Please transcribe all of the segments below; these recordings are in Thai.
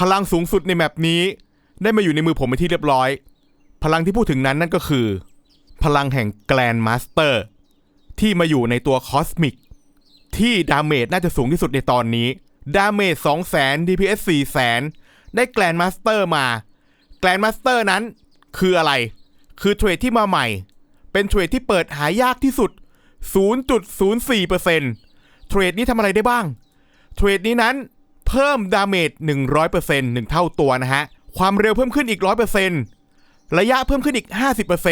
พลังสูงสุดในแมปนี้ ได้มาอยู่ในมือผมเป็นที่เรียบร้อย พลังที่พูดถึงนั้นนั่นก็คือ พลังแห่งแกลนมาสเตอร์ ที่มาอยู่ในตัวคอสมิกที่ดาเมจน่าจะสูงที่สุดในตอนนี้ ดาเมจ2 0 0 0 0 DPS 4 0 0 0 0 ได้แกลนมาสเตอร์มา แกลนมาสเตอร์นั้นคืออะไร คือเทรดที่มาใหม่ เป็นเทรดที่เปิดหายากที่สุด 0.04%เทรดนี้ทำอะไรได้บ้าง เทรดนี้นั้น พิ่มดาเมจ100% 1เท่าตัวนะฮะ ความเร็วเพิ่มขึ้นอีก 100%ระยะเพิ่มขึ้นอีก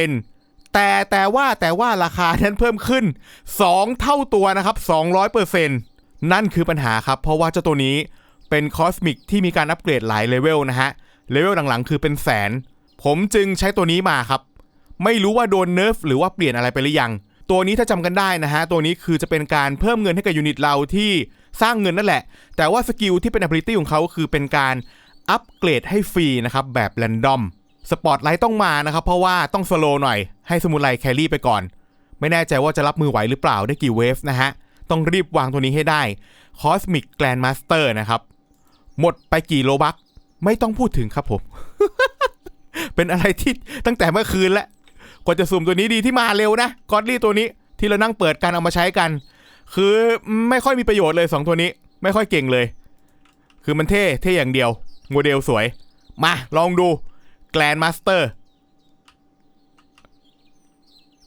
50%แต่แต่ว่าแต่ว่าราคานั้นเพิ่มขึ้น 2 เท่าตัวนะครับ 200%นั่นคือปัญหาครับ เพราะว่าเจ้าตัวนี้เป็นคอสมิกที่มีการอัปเกรดหลายเลเวลนะฮะ เลเวลหลังๆ คือเป็นแสน ผมจึงใช้ตัวนี้มาครับ ไม่รู้ว่าโดนเนิร์ฟหรือว่าเปลี่ยนอะไรไปหรือยัง ตัวนี้ถ้าจำกันได้นะฮะ ตัวนี้คือจะเป็นการเพิ่มเงินให้กับยูนิตเราที่สร้างเงินนั่นแหละ แต่ว่าสกิลที่เป็น ability ของเขาคือเป็นการอัปเกรดให้ฟรีนะครับ แบบแรนดอมสปอตไลท์ต้องมานะครับ เพราะว่าต้องสโลหน่อยให้สมุไรแครี่ไปก่อน ไม่แน่ใจว่าจะรับมือไหวหรือเปล่าได้กี่เวฟนะฮะ ต้องรีบวางตัวนี้ให้ได้ Cosmic Grandmaster นะครับ หมดไปกี่โลบักไม่ต้องพูดถึงครับผม เป็นอะไรที่ตั้งแต่เมื่อคืนแล้ว กว่าจะสุ่มตัวนี้ดีที่มาเร็วนะกอดลี่ตัวนี้ที่เรานั่งเปิดกันเอามาใช้กัน คือไม่ค่อยมีประโยชน์เลย 2 ตัวนี้ ไม่ค่อยเก่งเลย คือมันเท่เท่อย่างเดียวโมเดลสวย มาลองดูแกลนมาสเตอร์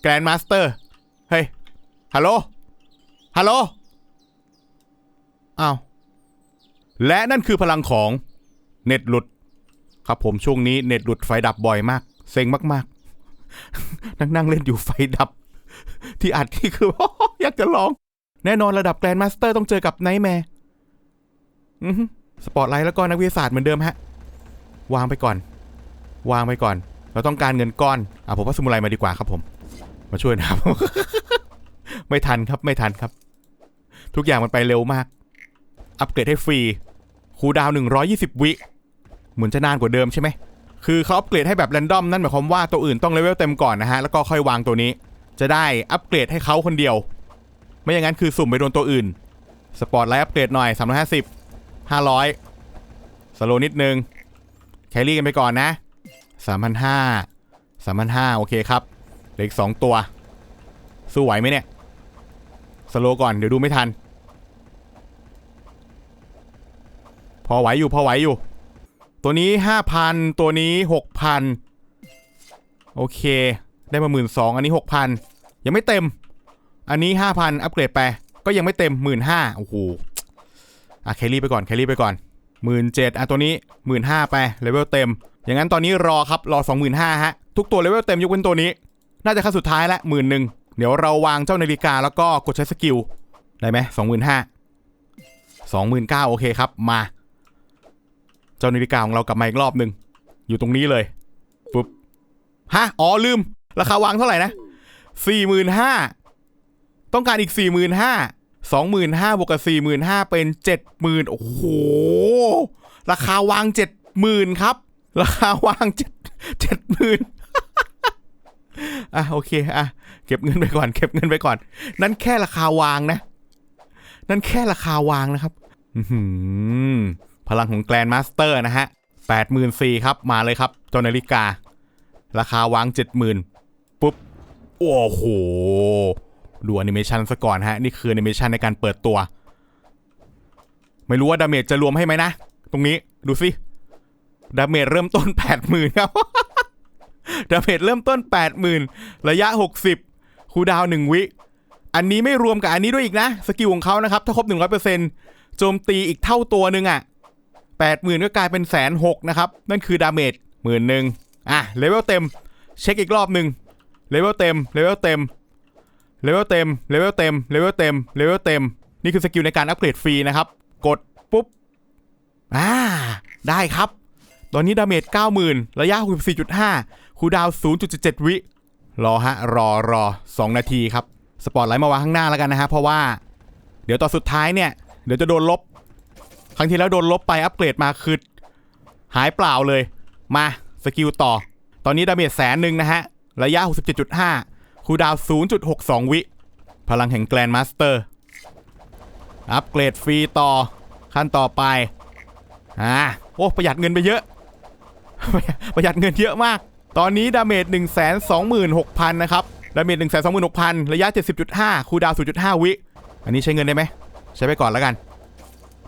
แกลนมาสเตอร์เฮ้ยฮัลโหลฮัลโหลอ้าวและนั่นคือพลังของเน็ตหลุด ครับผมช่วงนี้เน็ตหลุดไฟดับบ่อยมาก เซ็งมากๆ นั่งนั่งเล่นอยู่ไฟดับ ที่อัดที่คืออยากจะลอง แน่นอนระดับแกรนด์มาสเตอร์ต้องเจอกับไนท์แมร์สปอตไลท์แล้วก็นักวิทยาศาสตร์เหมือนเดิมฮะ วางไปก่อน วางไปก่อน เราต้องการเงินก้อน อะผมว่าสมุไรมาดีกว่าครับผม มาช่วยนะครับ ไม่ทันครับไม่ทันครับ ทุกอย่างมันไปเร็วมาก อัปเกรดให้ฟรี คูดาวหน์120วิ เหมือนจะนานกว่าเดิมใช่ไหม คือเขาอัปเกรดให้แบบแรนดอมนั่นหมายความว่าตัวอื่นต้องเลเวลเต็มก่อนนะฮะแล้วก็ค่อยวางตัวนี้ จะได้อัปเกรดให้เขาคนเดียว ไม่อย่างนั้นคือสุ่มไปโดนตัวอื่นสปอร์ตไลท์อัปเกรดหน่อย 350 500สโลนิดนึงแครี่กันไปก่อนนะ3,500 3,500โอเคครับเหลืออีก2ตัว สู้ไหวไหมเนี่ยสโลก่อนเดี๋ยวดูไม่ทัน พอไหวอยู่พอไหวอยู่ ตัวนี้5,000ตัวนี้6,000โอเค ได้มา12,000อันนี้6,000ยังไม่เต็ม อันนี้5,000อัปเกรดไป ก็ยังไม่เต็ม15,000โอ้โหอะแครี่ไปก่อนแครี่ไปก่อน17,000อะตัวนี้15,000ไปเลเวลเต็ม อย่างนั้นตอนนี้รอครับรอ25,000ฮะทุกตัวเลเวลเต็มยกเว้นตัวนี้ น่าจะขั้นสุดท้ายละหมื่นหนึ่งเดี๋ยวเราวางเจ้านาฬิกาแล้วก็กดใช้สกิลได้ไหมสองหมื่นห้าสองหมื่นเก้าโอเคครับมา จ้านาฬิกาของเรากลับมาอีกรอบหนึ่งอยู่ตรงนี้เลยปุ๊บฮะอ๋อลืม ราคาวางเท่าไหร่นะสี่หมื่นห้าต้องการอีกสี่หมื่นห้าสองหมื่นห้าบวกกับสี่หมื่นห้าเป็นเจ็ดหมื่นโอ้โหราคาวางเจ็ดหมื่นครับ ราคาวางเจ็ดเจ็ดหมื่นอะโอเคอะเก็บเงินไปก่อน เก็บเงินไปก่อน นั่นแค่ราคาวางนะ นั่นแค่ราคาวางนะครับ อื้อหือ พลังของแกลนมาสเตอร์นะฮะแปดหมื่นสี่ครับ มาเลยครับจนาฬิกา ราคาวางเจ็ดหมื่นปุ๊บ โอ้โห ดูแอนิเมชันซะก่อนฮะ นี่คือแอนิเมชันในการเปิดตัว ไม่รู้ว่าดาเมจจะรวมให้ไหมนะ ตรงนี้ดูสิดาเมจเริ่มต้นแปดหมื่นครับดาเมจเริ่มต้น80,000ระยะ60คูดาวน์1วิ อันนี้ไม่รวมกับอันนี้ด้วยอีกนะ สกิลของเขานะครับ ถ้าครบ100%โจมตีอีกเท่าตัวหนึ่งอะ่ 80,000 ก็กลายเป็นแสนหกนะครับ นั่นคือดาเมจหมื่นหนึ่งอะเลเวลเต็ม เช็คอีกรอบหนึ่งเลเวลเต็มเลเวลเต็มเลเวลเต็มเลเวลเต็มเลเวลเต็มเลเวลเต็ม นี่คือสกิลในการอัปเกรดฟรีนะครับ กดปุ๊บอ่าได้ครับ ตอนนี้ดาเมจ90,000 ระยะ 64.5 คูดาวน์0.77 วิ รอฮะ รอรอ 2 นาทีครับ สปอตไลท์มาวางข้างหน้าแล้วกันนะฮะ เพราะว่า เดี๋ยวตอนสุดท้ายเนี่ย เดี๋ยวจะโดนลบ ครั้งที่แล้วโดนลบไปอัปเกรดมาคือหายเปล่าเลย มาสกิลต่อ ตอนนี้ดาเมจแสนหนึ่งนะฮะ ระยะ 67.5 คูดาวน์0.62 วิ พลังแห่งแกลนมาสเตอร์ อัปเกรดฟรีต่อ ขั้นต่อไป อ่า โอ้ ประหยัดเงินไปเยอะ ประหยัดเงินเยอะมาก ตอนนี้ดาเมจ 1 2 6 0 0 0 นะครับ ดาเมจ 1 2 6 6 0 0 ระยะ 70.5 คูดาวน์0.5 วิ อันนี้ใช้เงินได้ไหม ใช้ไปก่อนแล้วกัน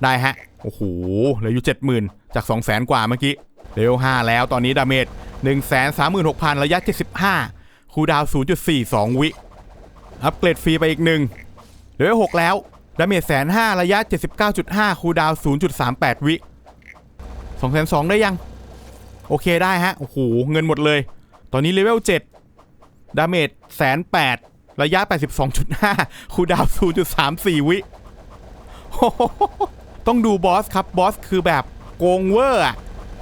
ได้ฮะ โอ้โหเหลืออยู่70,000จาก200,000กว่าเมื่อกี้เลเวล5แล้วตอนนี้ดาเมจ136,000ระยะ75คูดาวน์0.42วิอัปเกรดฟรีไปอีกหนึ่งเลเวล6แล้วดาเมจแสนห้าระยะ79.5คูดาวน์0.38วิ2 2 0 0ได้ยัง โอเคได้ฮะโอ้โหเงินหมดเลย ตอนนี้เลเวล7ดาเมจแสนแปดระยะ 82.5 คูดาวน์0.34 วิโต้องดูบอสครับบอสคือแบบโกงเวอร์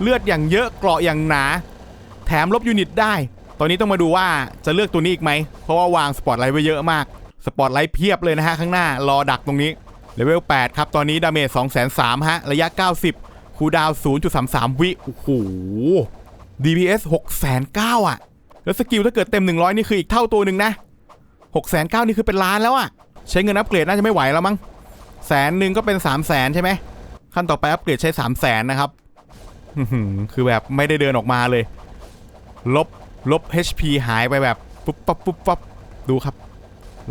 เลือดอย่างเยอะเกราะอย่างหนา แถมลบยูนิตได้ ตอนนี้ต้องมาดูว่าจะเลือกตัวนี้อีกไหม เพราะว่าวางสปอตไลท์ไว้เยอะมาก สปอตไลท์เพียบเลยนะฮะข้างหน้ารอดักตรงนี้เลเวล 8 ครับ ตอนนี้ดาเมจ2 3 0 0 0ฮะ ระยะ 90 คูดาวน์0.33 วิ โอ้โห DPS 609,000อะ แล้วสกิลถ้าเกิดเต็ม 100 นี่คืออีกเท่าตัวหนึ่งนะ609,000นี่คือเป็นล้านแล้วอะ ใช้เงินอัปเกรดน่าจะไม่ไหวแล้วมั้ง แสนหนึ่งก็เป็น3 0 0 0 0 0ใช่ไหมขั้นต่อไปอัปเกรดใช้3 0 0 0 0 0นะครับคือแบบไม่ได้เดินออกมาเลย ลบลบ HP หายไปแบบปุ๊บปั๊บปุ๊บปั๊บดูครับ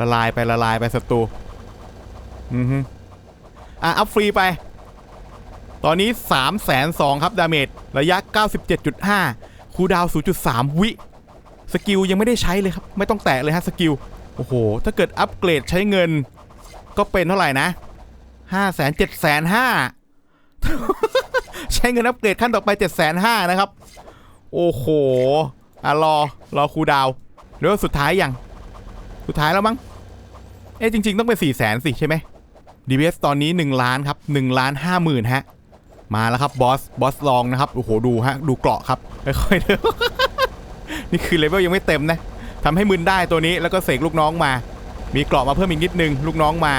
ละลายไปละลายไปศัตรูอือฮึอะอัพฟรีไป ตอนนี้3 2 0 0 0ครับ ดาเมจระยะ 97.5 คูดาวน์0.3 วิ สกิลยังไม่ได้ใช้เลยครับ ไม่ต้องแตะเลยฮะสกิล โอ้โห ถ้าเกิดอัปเกรดใช้เงิน ก็เป็นเท่าไหร่นะ 5 7 5 0 0 0ใช้เงินอัปเกรดขั้นต่อไป7 5 0 0 0นห้านะครับ โอ้โหอะรอรอครูดาวแล้วสุดท้ายยังสุดท้ายแล้วมั้งเอ๊ะจริง ๆ ต้องเป็น4 0 0 0 0 0สิใช่ไหม DBS ตอนนี้ 1 ล้านครับ1ล้าน5หมื่นฮะ มาแล้วครับบอสบอสลองนะครับ โอ้โห ดูฮะ ดูเกราะครับ ค่อยๆเดินนี่คือเลเวลยังไม่เต็มนะทำให้มึนได้ตัวนี้แล้วก็เสกลูกน้องมา มีเกราะมาเพิ่มอีกนิดนึง ลูกน้องมา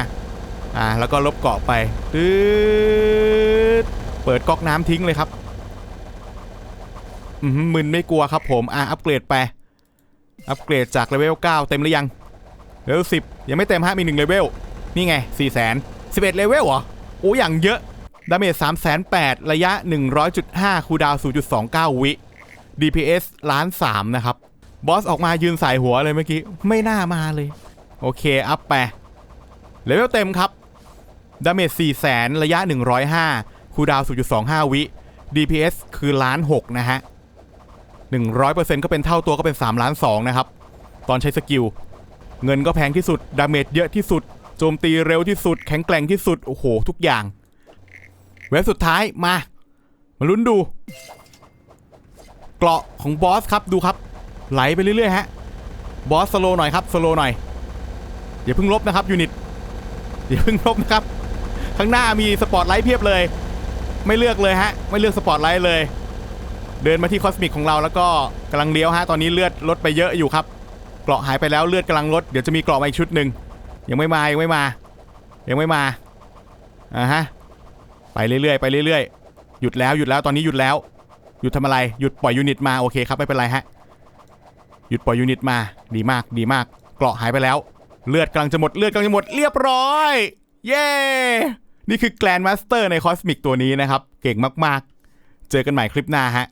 อ่าแล้วก็ลบเกาะไปตืดเปิดก๊อกน้ำทิ้งเลยครับอืมมึนไม่กลัวครับผมอ่าอัปเกรดไปอัปเกรดจากเลเวล9เต็มหรือยังเลเวล10ยังไม่เต็มฮะมี1เลเวลนี่ไง4 0 0 0 0 0 11เลเวลเหรอโอ้อย่างเยอะดาเมจ3 8 0 0ระยะ100.5คูดาวน์0.29วิ DPS ล้าน3นะครับบอสออกมายืนสายหัวเลยเมื่อกี้ ไม่น่ามาเลย โอเค อัพไปเลเวลเต็มครับ ดาเมจ4 0 0 0 0ระยะ 105คูดาว 0.25 วิ DPS คือล้าน6นะฮะ 100%ก็เป็นเท่าตัวก็เป็น3ล้าน2นะครับ ตอนใช้สกิล เงินก็แพงที่สุด ดาเมจเยอะที่สุด โจมตีเร็วที่สุด แข็งแกร่งที่สุด โอ้โห ทุกอย่าง เว็บสุดท้ายมา มาลุ้นดู เกราะของบอสครับดูครับ ไหลไปเรื่อยๆฮะบอสสโลหน่อยครับสโลหน่อยอย่าเพิ่งลบนะครับยูนิตอย่าเพิ่งลบนะครับ ข้างหน้ามีสปอตไลท์เพียบเลย ไม่เลือกเลยฮะ ไม่เลือกสปอตไลท์เลย เดินมาที่คอสมิกของเราแล้วก็กำลังเลี้ยวฮะ ตอนนี้เลือดลดไปเยอะอยู่ครับ เกราะหายไปแล้วเลือดกำลังลด เดี๋ยวจะมีเกราะมาอีกชุดหนึ่งยังไม่มา ยังไม่มา ยังไม่มา อ่าฮะ ไปเรื่อยๆ ไปเรื่อยๆ หยุดแล้ว หยุดแล้ว ตอนนี้หยุดแล้ว หยุดทำอะไร หยุดปล่อยยูนิตมา โอเคครับ ไม่เป็นไรฮะ หยุดปล่อยยูนิตมา ดีมาก ดีมาก เกราะหายไปแล้ว เลือดกำลังจะหมด เลือดกำลังจะหมด เรียบร้อย เย้ นี่คือแกลนมาสเตอร์ในคอสมิกตัวนี้นะครับ เก่งมากๆ เจอกันใหม่คลิปหน้าฮะ